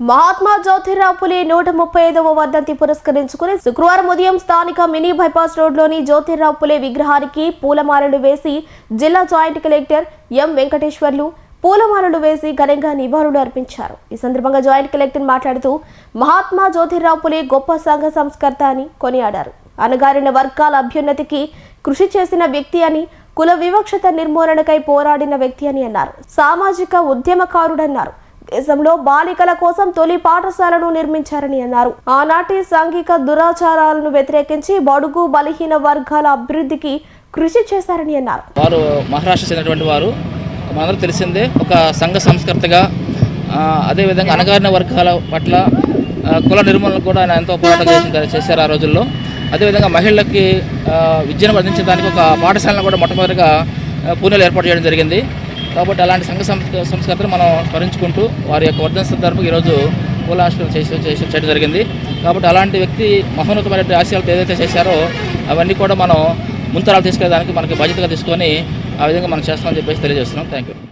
మహాత్మా జ్యోతిరావు పులే నూట ముప్పై ఐదవ వర్ధంతి పురస్కరించుకుని శుక్రవారం ఉదయం స్థానిక మినీ బైపాస్ రోడ్లోని జ్యోతిరావు పులే విగ్రహానికి పూలమాలలు వేసి జిల్లా జాయింట్ కలెక్టర్ ఎం వెంకటేశ్వర్లు పూలమాలలు వేసి ఘనంగా నివాళులు అర్పించారు. ఈ సందర్భంగా జాయింట్ కలెక్టర్ మాట్లాడుతూ మహాత్మా జ్యోతిరావు పులే గొప్ప సంఘ సంస్కర్త అని కొనియాడారు. అణగారిన వర్గాల అభ్యున్నతికి కృషి చేసిన వ్యక్తి అని కుల వివక్షత నిర్మూలనకై పోరాడిన వ్యక్తి అని అన్నారు. సామాజిక ఉద్యమకారుడన్నారు. దేశంలో బాలికల కోసం తొలి పాఠశాలను నిర్మించారని అన్నారు. ఆనాటి సాంఘిక దురాచారాలను వ్యతిరేకించి బడుగు బలహీన వర్గాల అభివృద్ధికి కృషి చేశారని అన్నారు. వారు మహారాష్ట్ర చెందినటువంటి వారు. మనందరూ తెలిసిందే ఒక సంఘ సంస్కర్తగా అదేవిధంగా అణగారిన వర్గాల పట్ల కుల నిర్మూలన కూడా ఆయన ఎంతో పోరాటం చేశారు ఆ రోజుల్లో. అదేవిధంగా మహిళలకి విద్యను అందించడానికి ఒక పాఠశాలను కూడా మొట్టమొదటిగా ఆ, పూణేలో ఏర్పాటు చేయడం జరిగింది. కాబట్టి అలాంటి సంఘ సంస్క సంస్కృతిని మనం స్మరించుకుంటూ వారి యొక్క వర్ధన సందర్భం ఈరోజు పూలాష్టం చేసి చేసి చేయడం జరిగింది. కాబట్టి అలాంటి వ్యక్తి మహోన్నతమైన ఆశయాలతో ఏదైతే చేశారో అవన్నీ కూడా మనం ముంతరాలు తీసుకెళ్ళడానికి మనకి బాధ్యతగా తీసుకొని ఆ విధంగా మనం చేస్తామని చెప్పేసి తెలియజేస్తున్నాం. Thank you